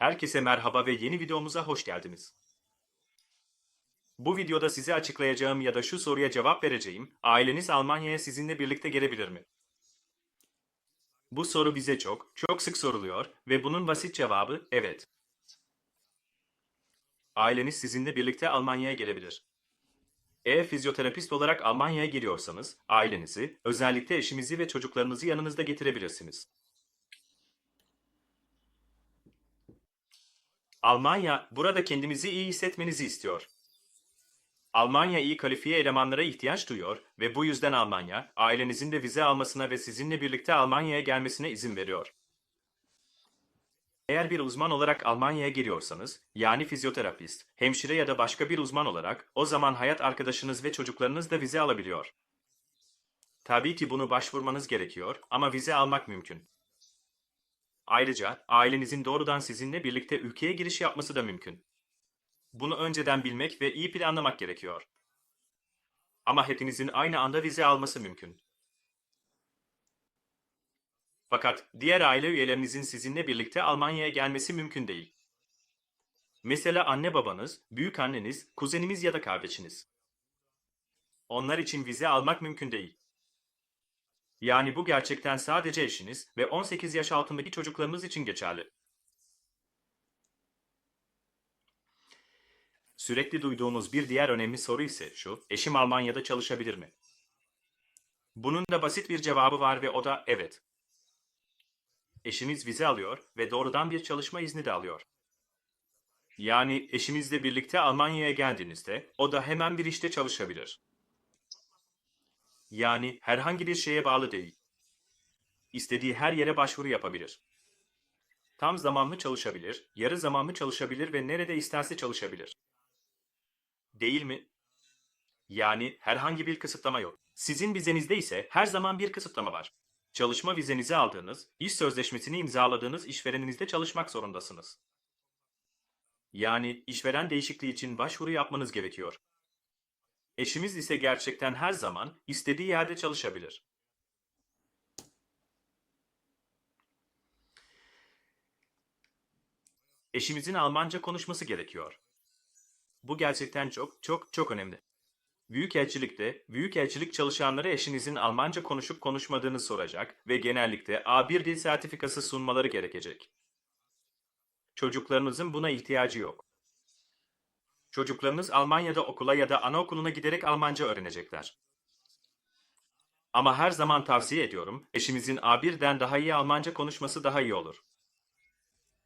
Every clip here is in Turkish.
Herkese merhaba ve yeni videomuza hoş geldiniz. Bu videoda size açıklayacağım ya da şu soruya cevap vereceğim, aileniz Almanya'ya sizinle birlikte gelebilir mi? Bu soru bize çok, çok sık soruluyor ve bunun basit cevabı evet. Aileniz sizinle birlikte Almanya'ya gelebilir. Eğer fizyoterapist olarak Almanya'ya geliyorsanız, ailenizi, özellikle eşinizi ve çocuklarınızı yanınızda getirebilirsiniz. Almanya burada kendinizi iyi hissetmenizi istiyor. Almanya iyi kalifiye elemanlara ihtiyaç duyuyor ve bu yüzden Almanya, ailenizin de vize almasına ve sizinle birlikte Almanya'ya gelmesine izin veriyor. Eğer bir uzman olarak Almanya'ya geliyorsanız, yani fizyoterapist, hemşire ya da başka bir uzman olarak, o zaman hayat arkadaşınız ve çocuklarınız da vize alabiliyor. Tabii ki bunu başvurmanız gerekiyor ama vize almak mümkün. Ayrıca ailenizin doğrudan sizinle birlikte ülkeye giriş yapması da mümkün. Bunu önceden bilmek ve iyi planlamak gerekiyor. Ama hepinizin aynı anda vize alması mümkün. Fakat diğer aile üyelerinizin sizinle birlikte Almanya'ya gelmesi mümkün değil. Mesela anne babanız, büyük anneniz, kuzeniniz ya da kardeşiniz. Onlar için vize almak mümkün değil. Yani bu gerçekten sadece eşiniz ve 18 yaş altındaki çocuklarınız için geçerli. Sürekli duyduğumuz bir diğer önemli soru ise şu, eşim Almanya'da çalışabilir mi? Bunun da basit bir cevabı var ve o da evet. Eşiniz vize alıyor ve doğrudan bir çalışma izni de alıyor. Yani eşinizle birlikte Almanya'ya geldiğinizde o da hemen bir işte çalışabilir. Yani herhangi bir şeye bağlı değil. İstediği her yere başvuru yapabilir. Tam zamanlı çalışabilir, yarı zamanlı çalışabilir ve nerede isterse çalışabilir. Değil mi? Yani herhangi bir kısıtlama yok. Sizin vizenizde ise her zaman bir kısıtlama var. Çalışma vizenizi aldığınız, iş sözleşmesini imzaladığınız işvereninizde çalışmak zorundasınız. Yani işveren değişikliği için başvuru yapmanız gerekiyor. Eşimiz ise gerçekten her zaman istediği yerde çalışabilir. Eşimizin Almanca konuşması gerekiyor. Bu gerçekten çok çok çok önemli. Büyükelçilikte, büyükelçilik çalışanları eşinizin Almanca konuşup konuşmadığını soracak ve genellikle A1 dil sertifikası sunmaları gerekecek. Çocuklarınızın buna ihtiyacı yok. Çocuklarınız Almanya'da okula ya da anaokuluna giderek Almanca öğrenecekler. Ama her zaman tavsiye ediyorum, eşimizin A1'den daha iyi Almanca konuşması daha iyi olur.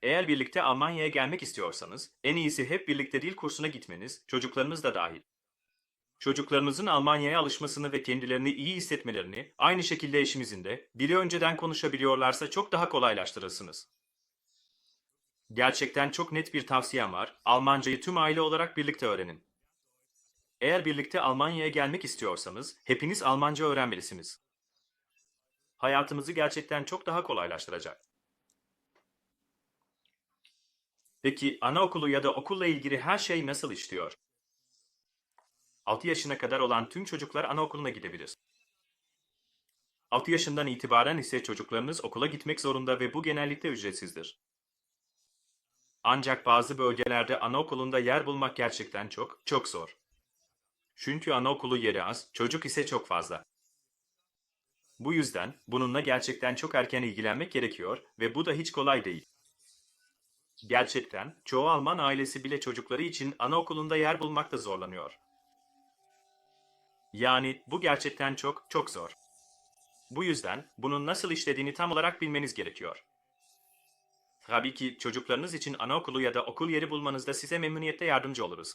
Eğer birlikte Almanya'ya gelmek istiyorsanız, en iyisi hep birlikte dil kursuna gitmeniz, çocuklarınız da dahil. Çocuklarınızın Almanya'ya alışmasını ve kendilerini iyi hissetmelerini, aynı şekilde eşimizin de, dili önceden konuşabiliyorlarsa çok daha kolaylaştırırsınız. Gerçekten çok net bir tavsiyem var. Almancayı tüm aile olarak birlikte öğrenin. Eğer birlikte Almanya'ya gelmek istiyorsanız hepiniz Almanca öğrenmelisiniz. Hayatımızı gerçekten çok daha kolaylaştıracak. Peki anaokulu ya da okulla ilgili her şey nasıl işliyor? 6 yaşına kadar olan tüm çocuklar anaokuluna gidebilir. 6 yaşından itibaren ise çocuklarınız okula gitmek zorunda ve bu genellikle ücretsizdir. Ancak bazı bölgelerde anaokulunda yer bulmak gerçekten çok, çok zor. Çünkü anaokulu yeri az, çocuk ise çok fazla. Bu yüzden bununla gerçekten çok erken ilgilenmek gerekiyor ve bu da hiç kolay değil. Gerçekten çoğu Alman ailesi bile çocukları için anaokulunda yer bulmakta zorlanıyor. Yani bu gerçekten çok çok zor. Bu yüzden bunun nasıl işlediğini tam olarak bilmeniz gerekiyor. Tabii ki çocuklarınız için anaokulu ya da okul yeri bulmanızda size memnuniyetle yardımcı oluruz.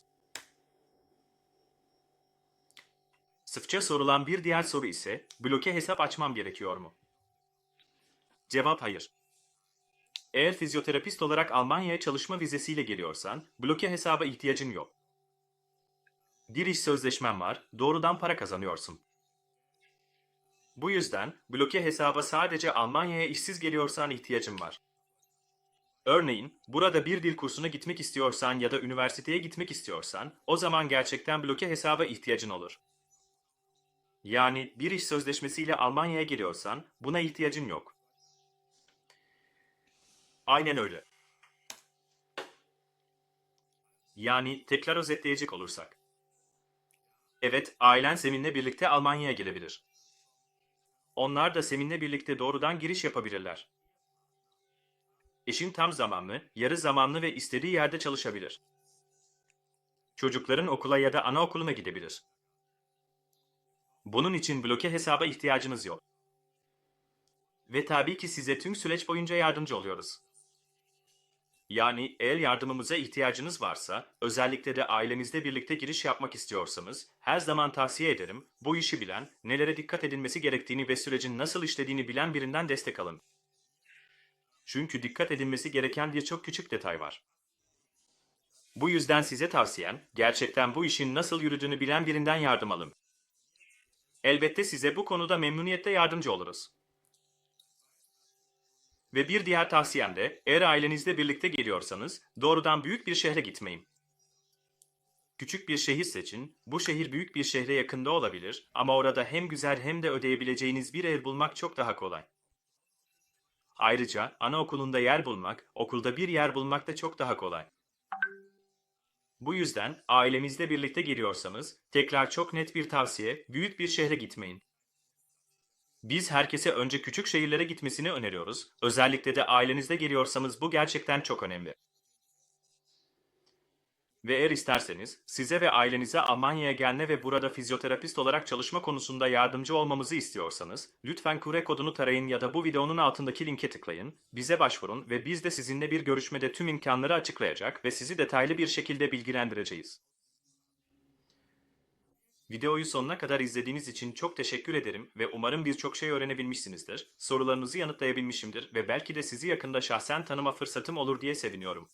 Sıkça sorulan bir diğer soru ise bloke hesap açmam gerekiyor mu? Cevap hayır. Eğer fizyoterapist olarak Almanya'ya çalışma vizesiyle geliyorsan bloke hesaba ihtiyacın yok. Bir iş sözleşmen var, doğrudan para kazanıyorsun. Bu yüzden bloke hesaba sadece Almanya'ya işsiz geliyorsan ihtiyacın var. Örneğin, burada bir dil kursuna gitmek istiyorsan ya da üniversiteye gitmek istiyorsan, o zaman gerçekten bloke hesaba ihtiyacın olur. Yani bir iş sözleşmesiyle Almanya'ya geliyorsan buna ihtiyacın yok. Aynen öyle. Yani tekrar özetleyecek olursak. Evet, ailen seninle birlikte Almanya'ya gelebilir. Onlar da seninle birlikte doğrudan giriş yapabilirler. Eşin tam zamanlı, yarı zamanlı ve istediği yerde çalışabilir. Çocukların okula ya da anaokuluna gidebilir. Bunun için bloke hesaba ihtiyacınız yok. Ve tabii ki size tüm süreç boyunca yardımcı oluyoruz. Yani el yardımımıza ihtiyacınız varsa, özellikle de ailenizle birlikte giriş yapmak istiyorsanız, her zaman tavsiye ederim, bu işi bilen, nelere dikkat edilmesi gerektiğini ve sürecin nasıl işlediğini bilen birinden destek alın. Çünkü dikkat edilmesi gereken birçok küçük detay var. Bu yüzden size tavsiyem, gerçekten bu işin nasıl yürüdüğünü bilen birinden yardım alın. Elbette size bu konuda memnuniyetle yardımcı oluruz. Ve bir diğer tavsiyem de eğer ailenizle birlikte geliyorsanız doğrudan büyük bir şehre gitmeyin. Küçük bir şehir seçin. Bu şehir büyük bir şehre yakında olabilir ama orada hem güzel hem de ödeyebileceğiniz bir ev bulmak çok daha kolay. Ayrıca anaokulunda yer bulmak, okulda bir yer bulmak da çok daha kolay. Bu yüzden ailemizle birlikte geliyorsanız tekrar çok net bir tavsiye, büyük bir şehre gitmeyin. Biz herkese önce küçük şehirlere gitmesini öneriyoruz. Özellikle de ailenizle geliyorsanız bu gerçekten çok önemli. Ve eğer isterseniz size ve ailenize Almanya'ya gelme ve burada fizyoterapist olarak çalışma konusunda yardımcı olmamızı istiyorsanız lütfen kure kodunu tarayın ya da bu videonun altındaki linke tıklayın, bize başvurun ve biz de sizinle bir görüşmede tüm imkanları açıklayacak ve sizi detaylı bir şekilde bilgilendireceğiz. Videoyu sonuna kadar izlediğiniz için çok teşekkür ederim ve umarım birçok şey öğrenebilmişsinizdir. Sorularınızı yanıtlayabilmişimdir ve belki de sizi yakında şahsen tanıma fırsatım olur diye seviniyorum.